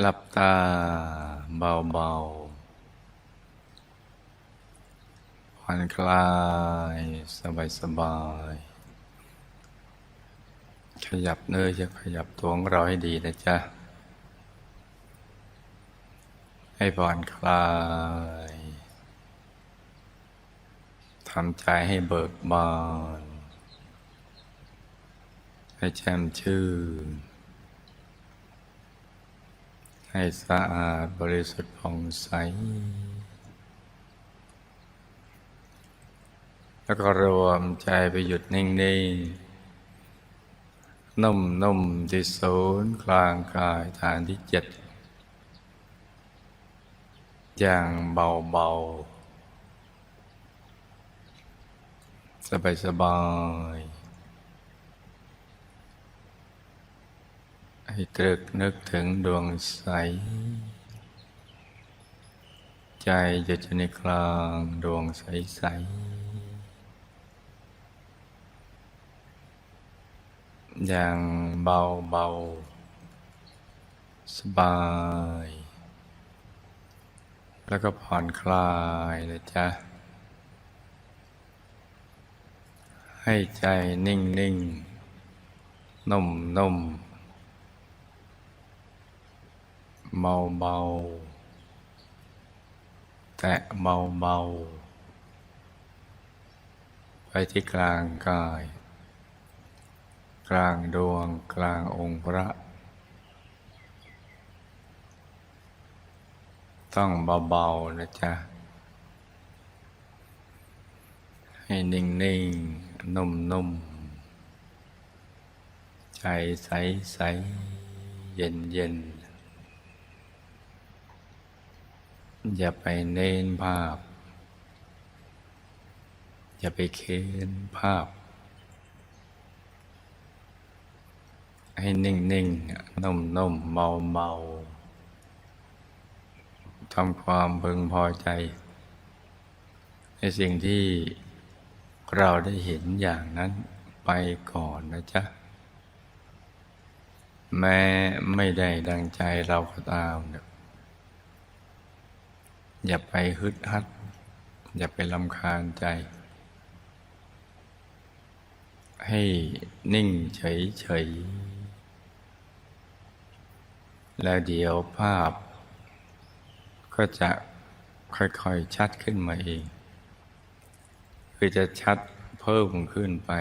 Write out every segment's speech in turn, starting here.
หลับตาเบาๆผ่อนคลายสบายๆ ขยับเนื้อจะขยับตัวของเราให้ดีนะจ๊ะ ให้ผ่อนคลายทำใจให้เบิกบาน ให้แช่มชื่น ให้สะอาดบริสุทธิ์ผ่องใส แล้วก็รวมใจไปหยุดนิ่งๆ นุ่มๆที่ศูนย์กลางกายฐานที่เจ็ด อย่างเบาๆ สบายๆ ให้ตรึกนึกถึงดวงใส ใจหยุดอยู่ในกลางดวงใสใสอย่างเบาเบาสบาย แล้วก็ผ่อนคลายนะจ๊ะให้ใจนิ่งนิ่งนุ่มนุ่มๆ เบาเบาแตะเบาเบาไปที่กลางกาย กลางดวงกลางองค์พระ ต้องเบาๆนะจ๊ะ ให้นิ่งๆ นุ่มๆ ใจใสๆ เย็นๆ อย่าไปเน้นภาพ อย่าไปเค้นภาพ ให้นิ่งนิ่งๆนุ่มนุ่มเบาเบาทำความพึงพอใจ ในสิ่งที่เราได้เห็นอย่างนั้นไปก่อนนะจ๊ะ แม้ไม่ได้ดังใจเราก็ตามเนี่ย อย่าไปฮึดฮัด อย่าไปลำคาญใจ ให้นิ่งเฉยๆแล้วเดี๋ยวภาพ ก็จะค่อยๆชัดขึ้นมาเอง คือจะชัดเพิ่มขึ้นไป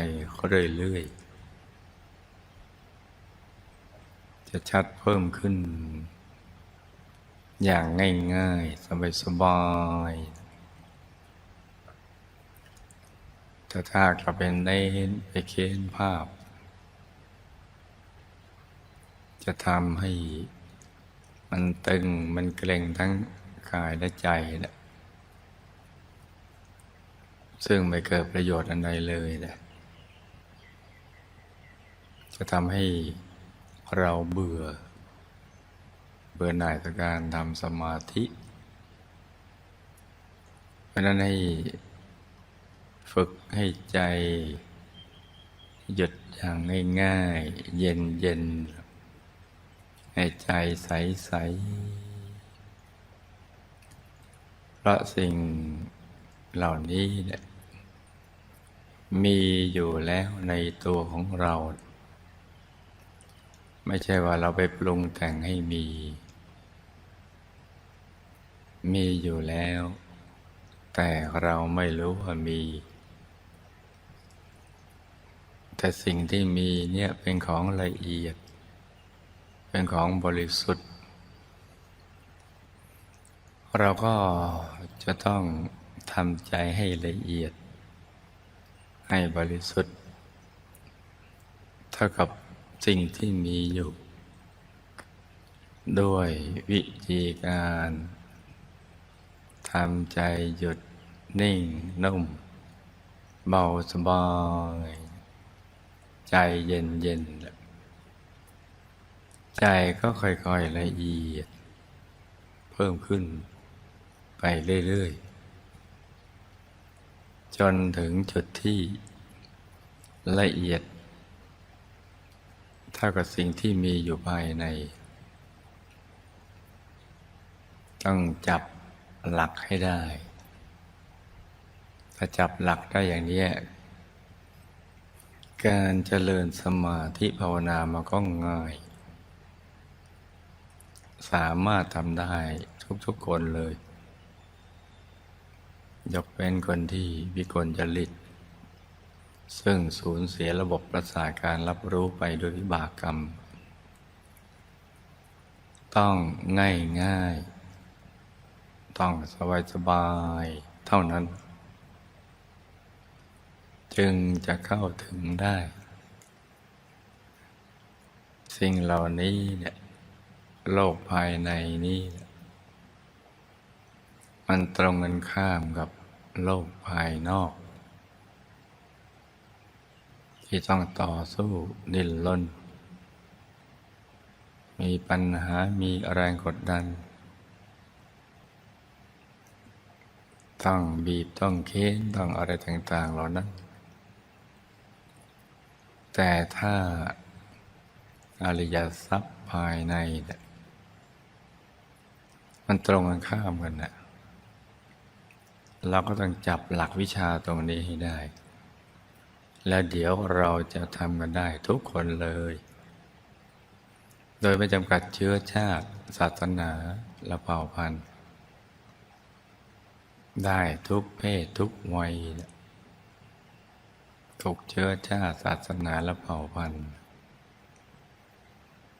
เรื่อยๆจะชัดเพิ่มขึ้น อย่างง่ายๆ สบายๆแต่ถ้าเราเป็นเน้นไปเค้นภาพ จะทำให้มันตึงมันเกร็งทั้งกายและใจแหละซึ่งไม่เกิดประโยชน์อันใดเลยแหละจะทำให้เราเบื่อ บื่อหน่ายต่อการทำสมาธิ เพราะนั้นให้ฝึกให้ใจ หยุดอย่างง่าย ๆ เย็นๆให้ใจใสๆเพราะสิ่งเหล่านี้เนี่ยมีอยู่แล้วในตัวของเรา ไม่ใช่ว่าเราไปปรุงแต่งให้มี มีอยู่แล้ว แต่เราไม่รู้ว่ามี แต่สิ่งที่มีเนี่ยเป็นของละเอียด เป็นของบริสุทธิ์ เราก็จะต้องทำใจให้ละเอียด ให้บริสุทธิ์ เท่ากับสิ่งที่มีอยู่ ด้วยวิธีการ ทำใจหยุดนิ่งนุ่ม เบาสบาย ใจเย็นเย็น ใจก็ค่อยๆละเอียด เพิ่มขึ้นไปเรื่อยๆ จนถึงจุดที่ละเอียด เท่ากับสิ่งที่มีอยู่ภายใน ต้องจับ หลักให้ได้ ถ้าจับหลักได้อย่างนี้การเจริญสมาธิภาวนามันก็ง่าย สามารถทำได้ทุกๆคนเลย ยกเป็นคนที่วิกลจริต ซึ่งสูญเสียระบบประสาทการรับรู้ไปโดยวิบากกรรม ต้องง่ายง่าย ต้องสบายสบายๆเท่านั้น จึงจะเข้าถึงได้ สิ่งเหล่านี้เนี่ยโลกภายในนี่มันตรงกันข้ามกับโลกภายนอก ที่ต้องต่อสู้ดิ้นรนมีปัญหามีแรงกดดัน ต้องบีบต้องเค้นต้องอะไรต่าง ๆ เหล่านั้น แต่ถ้าอริยทรัพย์ภายในเนี่ยมันตรงกันข้ามกันนะเราก็ต้องจับหลักวิชาตรงนี้ให้ได้ แล้วเดี๋ยวเราจะทำกันได้ทุกคนเลย โดยไม่จำกัดเชื้อชาติ ศาสนาและเผ่าพันธุ์ ได้ทุกเพศทุกวัย ทุกเชื้อชาติศาสนาและเผ่าพันธุ์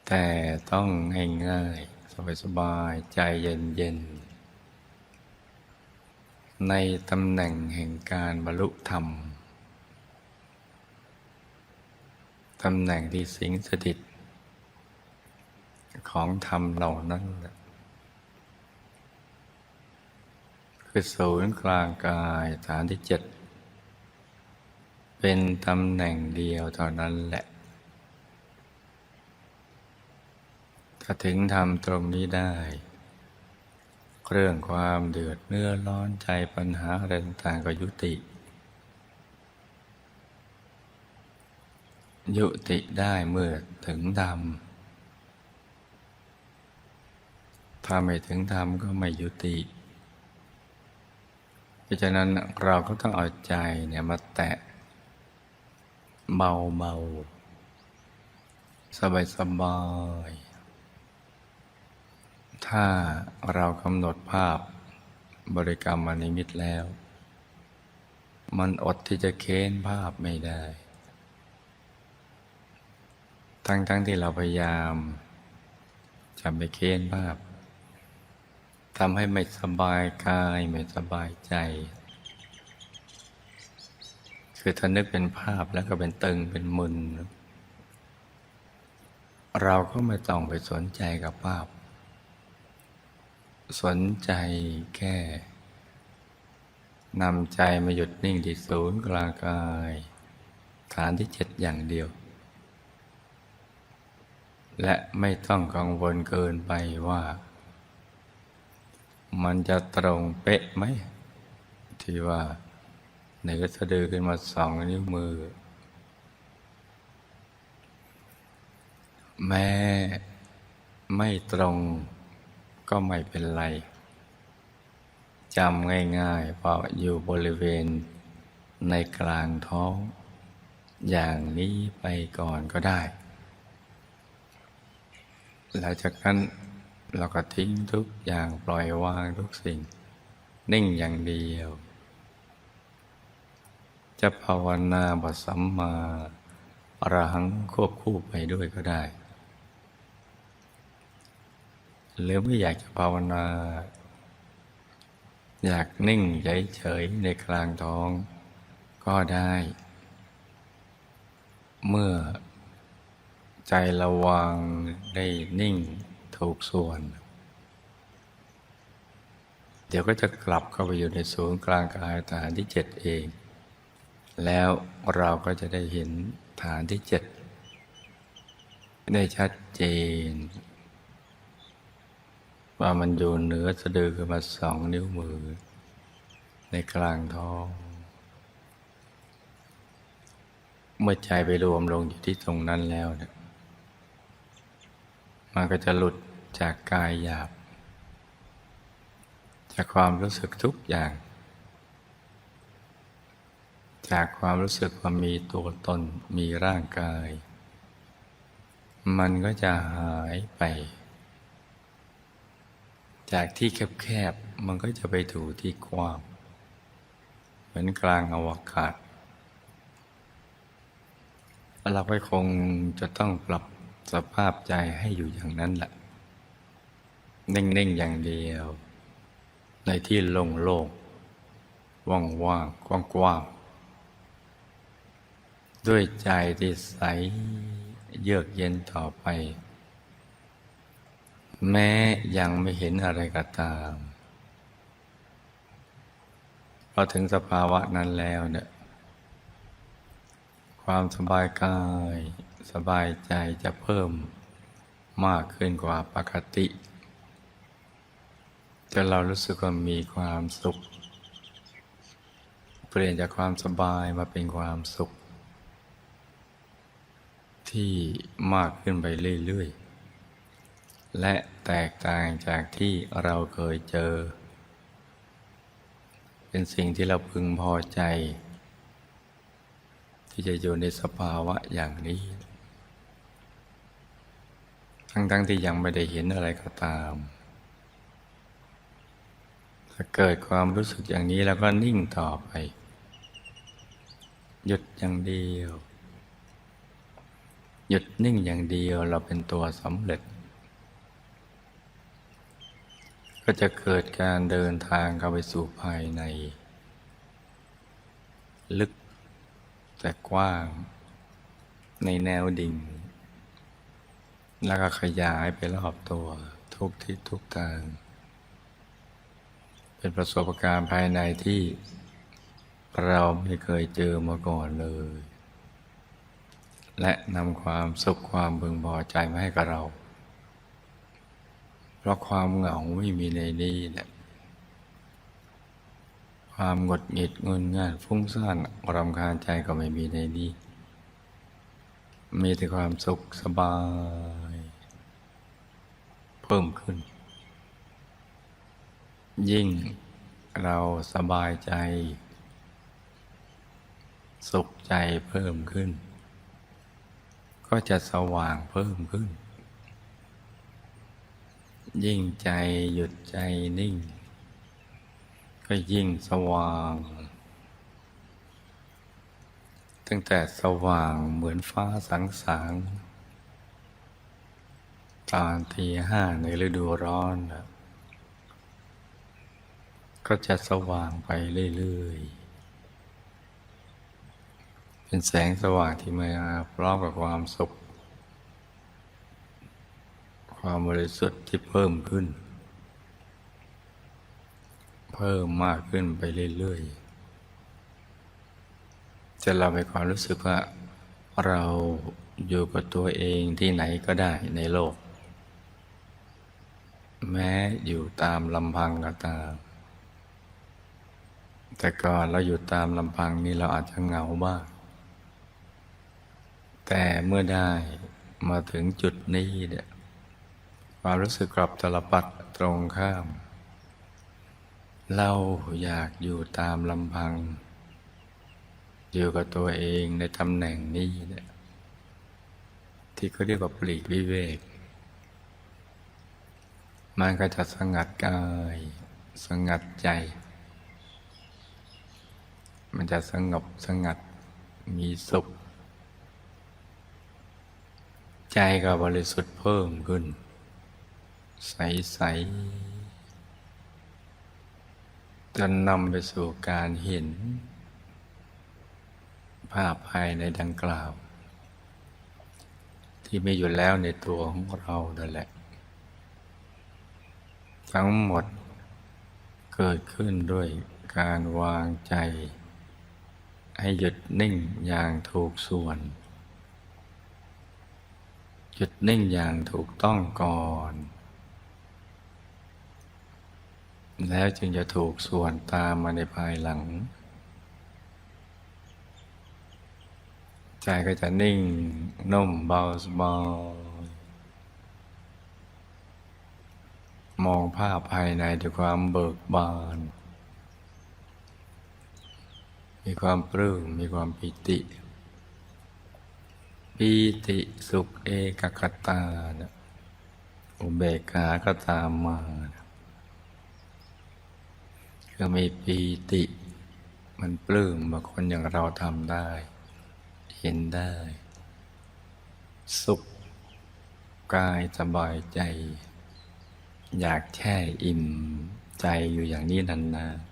แต่ต้องง่ายๆสบายๆใจเย็นๆ ในตำแหน่งแห่งการบรรลุธรรม ตำแหน่งที่สิงสถิต ของธรรมเหล่านั้นน่ะ คือศูนย์กลางกายฐานที่เจ็ดเป็นตำแหน่งเดียวเท่านั้นแหละ ถ้าถึงทำตรงนี้ได้ เรื่องความเดือดเนื้อร้อนใจปัญหาอะไรต่างๆก็ยุติ ยุติได้เมื่อถึงธรรมถ้าไม่ถึงธรรมก็ไม่ยุติ ราะฉะนั้นเราก็ต้องเอาใจเนี่ยมาแตะเบาเบาสบายสบาย ถ้าเรากำหนดภาพบริกรรมมานิมิตแล้ว มันอดที่จะเค้นภาพไม่ได้ ทั้งๆทที่เราพยายามจะไปเค้นภาพ ทำให้ไม่สบายกายไม่สบายใจ คือถ้านึกเป็นภาพแล้วก็เป็นตึงเป็นมึน เราก็ไม่ต้องไปสนใจกับภาพ สนใจแค่นำใจมาหยุดนิ่งที่ศูนย์กลางกาย ฐานที่เจ็ดอย่างเดียว และไม่ต้องกังวลเกินไปว่า มันจะตรงเป๊ะไหม ที่ว่าเหนือสะดือขึ้นมาสองนิ้วมือ แม้ไม่ตรงก็ไม่เป็นไรจำง่ายๆเพราะอยู่บริเวณในกลางท้อง อย่างนี้ไปก่อนก็ได้ หลังจากนั้น เราก็ทิ้งทุกอย่างปล่อยวางทุกสิ่ง นิ่งอย่างเดียว จะภาวนาบทสัมมาอรหังควบคู่ไปด้วยก็ได้ หรือไม่อยากจะภาวนา อยากนิ่งเฉยๆในกลางท้องก็ได้ เมื่อใจระวังได้นิ่ง ถูกส่วน เดี๋ยวก็จะกลับเข้าไปอยู่ในศูนย์กลางกายฐานที่เจ็ดเอง แล้วเราก็จะได้เห็นฐานที่เจ็ดได้ชัดเจน ว่ามันอยู่เหนือสะดือขึ้นมาสองนิ้วมือ ในกลางท้อง เมื่อใจไปรวมลงอยู่ที่ตรงนั้นแล้วเนี่ยมันก็จะหลุด จากกายหยาบ จากความรู้สึกทุกอย่าง จากความรู้สึกว่ามีตัวตนมีร่างกาย มันก็จะหายไป จากที่แคบๆมันก็จะไปถูที่กว้างเหมือนกลางอวกาศเราก็คงจะต้องปรับสภาพใจให้อยู่อย่างนั้นแหละ นิ่งๆอย่างเดียว ในที่โล่งๆว่างๆกว้างๆด้วยใจที่ใสเยือกเย็นต่อไป แม้ยังไม่เห็นอะไรก็ตามพอถึงสภาวะนั้นแล้วเนี่ยความสบายกาย สบายใจจะเพิ่มมากขึ้นกว่าปกติ จนเรารู้สึกว่ามีความสุข เปลี่ยนจากความสบายมาเป็นความสุข ที่มากขึ้นไปเรื่อยๆ และแตกต่างจากที่เราเคยเจอ เป็นสิ่งที่เราพึงพอใจ ที่จะอยู่ในสภาวะอย่างนี้ ทั้งๆทที่ยังไม่ได้เห็นอะไรก็ตาม ถ้าเกิดความรู้สึกอย่างนี้แล้วก็นิ่งต่อไป หยุดอย่างเดียว หยุดนิ่งอย่างเดียวเราเป็นตัวสำเร็จ ก็จะเกิดการเดินทางเข้าไปสู่ภายใน ลึกแต่กว้าง ในแนวดิ่ง แล้วก็ขยายไปรอบตัวทุกทิศทุกทาง เป็นประสบการณ์ภายในที่เราไม่เคยเจอมาก่อนเลย และนำความสุขความพึงพอใจมาให้กับเรา เพราะความเหงาไม่มีในนี้แหละความหงดหงิดงุนง่านฟุ้งซ่านรำคาญใจก็ไม่มีในนี้ มีแต่ความสุขสบาย เพิ่มขึ้น ยิ่งเราสบายใจ สุขใจเพิ่มขึ้น ก็จะสว่างเพิ่มขึ้น ยิ่งใจหยุดใจนิ่ง ก็ยิ่งสว่าง ตั้งแต่สว่างเหมือนฟ้าสังสางตอนทีห้าในฤดูร้อนนะ ก็จะสว่างไปเรื่อยๆ เป็นแสงสว่างที่มาพร้อมกับความสุข ความบริสุทธิ์ที่เพิ่มขึ้น เพิ่มมากขึ้นไปเรื่อยๆ จะเรามีความรู้สึกว่าเราอยู่กับตัวเองที่ไหนก็ได้ในโลก แม้อยู่ตามลำพังก็ตาม แต่ก่อนเราอยู่ตามลำพังนี่เราอาจจะเหงาบ้างแต่เมื่อได้มาถึงจุดนี้เนี่ยความรู้สึกกลับตลปัดตรงข้าม เราอยากอยู่ตามลำพัง อยู่กับตัวเองในตำแหน่งนี้เนี่ยที่เขาเรียกว่าปลีกวิเวก มันก็จะสงัดกาย สงัดใจ มันจะสงบสงัดมีสุข ใจก็บริสุทธิ์เพิ่มขึ้น ใสๆจนนำไปสู่การเห็น ภาพภายในดังกล่าว ที่มีอยู่แล้วในตัวของเรานั่นแหละ ทั้งหมดเกิดขึ้นด้วยการวางใจ ให้หยุดนิ่งอย่างถูกส่วน หยุดนิ่งอย่างถูกต้องก่อน แล้วจึงจะถูกส่วนตามมาในภายหลัง ใจก็จะนิ่งนุ่มเบาสบายมองภาพภายในด้วยความเบิกบาน มีความปลื้มมีความปิติปีติสุขเอกคตานะอุเบกขาก็ตามมานะคือมีปีติ มันปลื้มบางคนอย่างเราทำได้ เห็นได้ สุขกายสบายใจ อยากแช่อิ่มใจอยู่อย่างนี้นานๆ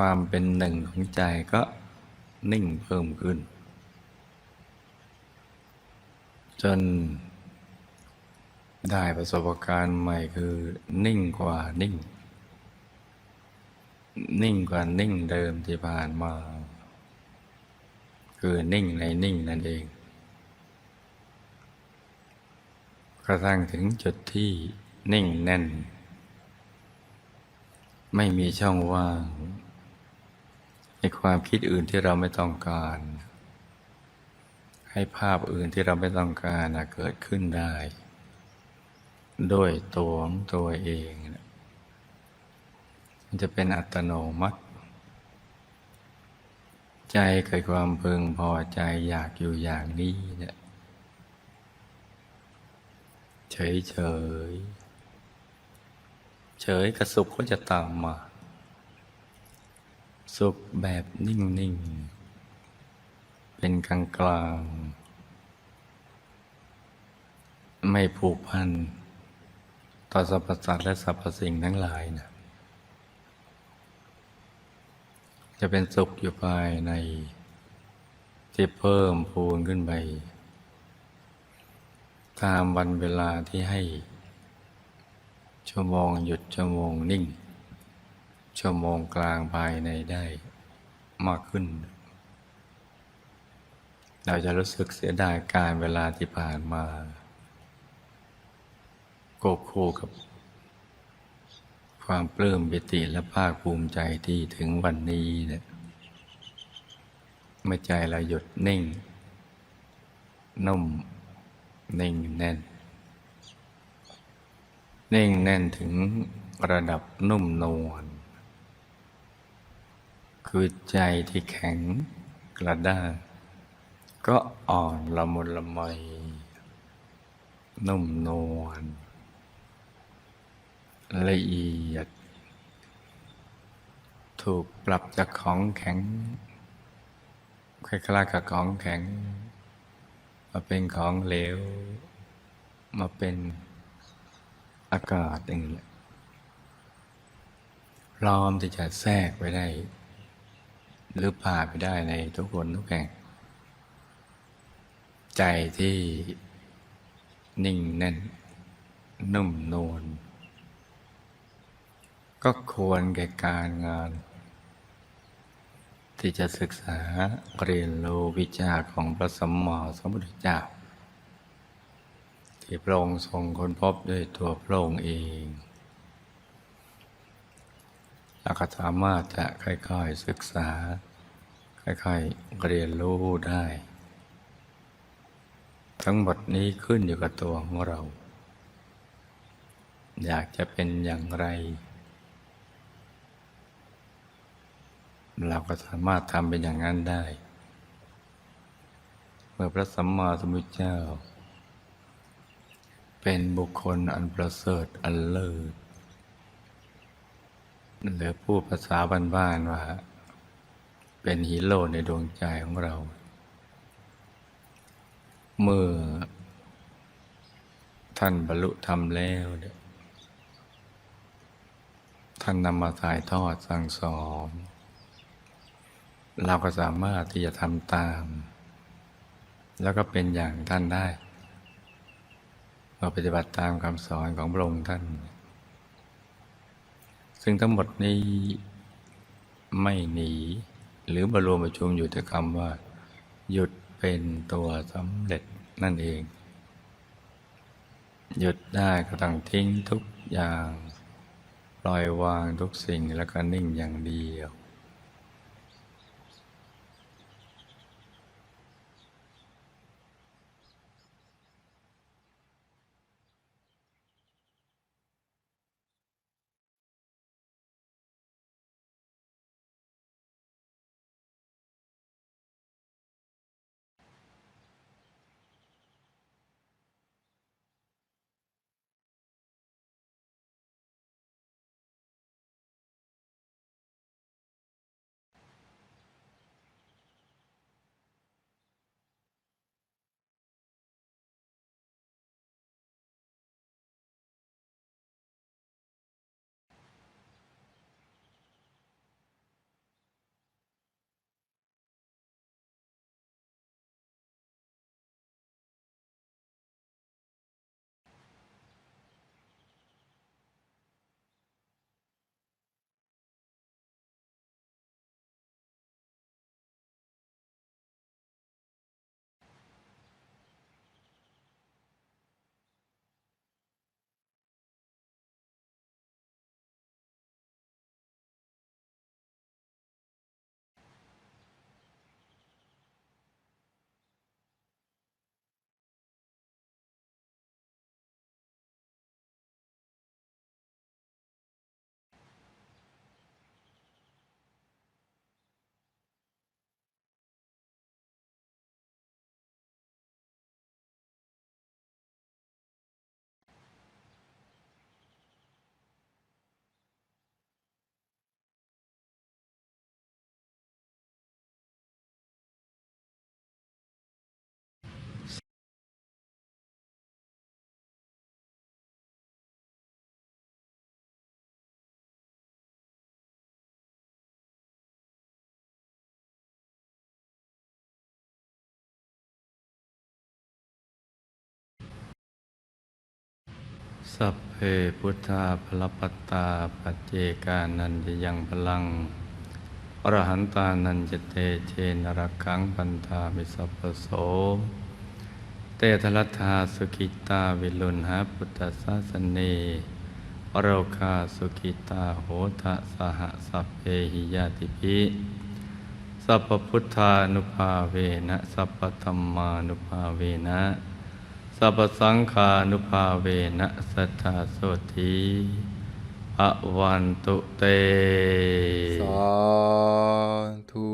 ความเป็นหนึ่งของใจก็นิ่งเพิ่มขึ้น จนได้ประสบการณ์ใหม่คือนิ่งกว่านิ่ง นิ่งกว่านิ่งเดิมที่ผ่านมา คือนิ่งในนิ่งนั่นเองกระทั่งถึงจุดที่นิ่งแน่น ไม่มีช่องว่าง ในความคิดอื่นที่เราไม่ต้องการ ให้ภาพอื่นที่เราไม่ต้องการเกิดขึ้นได้ด้วยตัวของตัวเองมันจะเป็นอัตโนมัติ ใจเกิดความพึงพอใจอยากอยู่อย่างนี้เนี่ยเฉยเฉยเฉยกับสุขก็จะตามมา สุขแบบนิ่งนิ่งเป็นกลางกลาง ไม่ผูกพัน ต่อสรรพสัตว์และสรรพสิ่งทั้งหลายนะจะเป็นสุขอยู่ภายใน ที่เพิ่มพูนขึ้นไป ตามวันเวลาที่ให้ ชั่วโมงหยุดชั่วโมงนิ่ง ชั่วโมงกลางภายในได้มากขึ้น เราจะรู้สึกเสียดายการเวลาที่ผ่านมาโกคู่กับ ความปลื้มปิติและภาคภูมิใจที่ถึงวันนี้เนี่ยเมื่อใจเราหยุดนิ่ง นุ่ม นิ่งแน่น นิ่งแน่นถึงระดับนุ่มนวล คือใจที่แข็งกระด้างก็อ่อนละมุนละไมนุ่มนวลละเอียด ถูกปรับจากของแข็งคล้ายๆกับของแข็ง มาเป็นของเหลว มาเป็นอากาศอย่างนี้พร้อมที่จะแทรกไปได้ หรือผ่าไปได้ในทุกคนทุกแห่ง ใจที่นิ่งแน่น นุ่มนวลก็ควรแก่การงาน ที่จะศึกษาเรียนรู้วิชาของพระสัมมาสัมพุทธเจ้า ที่พระองค์ทรงค้นพบด้วยตัวพระองค์เอง แล้วก็สามารถจะค่อยๆศึกษา ค่อยๆเรียนรู้ได้ ทั้งหมดนี้ขึ้นอยู่กับตัวของเรา อยากจะเป็นอย่างไร เราก็สามารถทำเป็นอย่างนั้นได้ เมื่อพระสัมมาสัมพุทธเจ้า เป็นบุคคลอันประเสริฐอันเลิศ หรือพูดภาษาบ้านๆว่า เป็นฮีโร่ในดวงใจของเรา เมื่อ ท่านบรรลุธรรมแล้วท่านนำมาถ่ายทอดสั่งสอนเราก็สามารถที่จะทำตาม แล้วก็เป็นอย่างท่านได้เราปฏิบัติตามคำสอนของพระองค์ท่าน ซึ่งทั้งหมดนี้ไม่หนี หรือบรวมประชุมอยู่แต่คำว่า หยุดเป็นตัวสำเร็จนั่นเอง หยุดได้ก็ต้องทิ้งทุกอย่าง ปล่อยวางทุกสิ่งแล้วก็นิ่งอย่างเดียว สัพเพพุทธาพลปตาปัจเจกานันจะยังพลัง อรหันตานันจะเตเชนรักขังปันธามิสัพโส เตทลัทธาสุกิตาวิลุณหาพุทธศาสเนโรคาสุกิตาโหทะสหสัพเพหิยาติภิสัพพุทธานุภาเวนะสัพพธรรมานุภาเวนะ สัพสังขานุภาเวนะสัทธาโสธีอวันตุเต สาธุ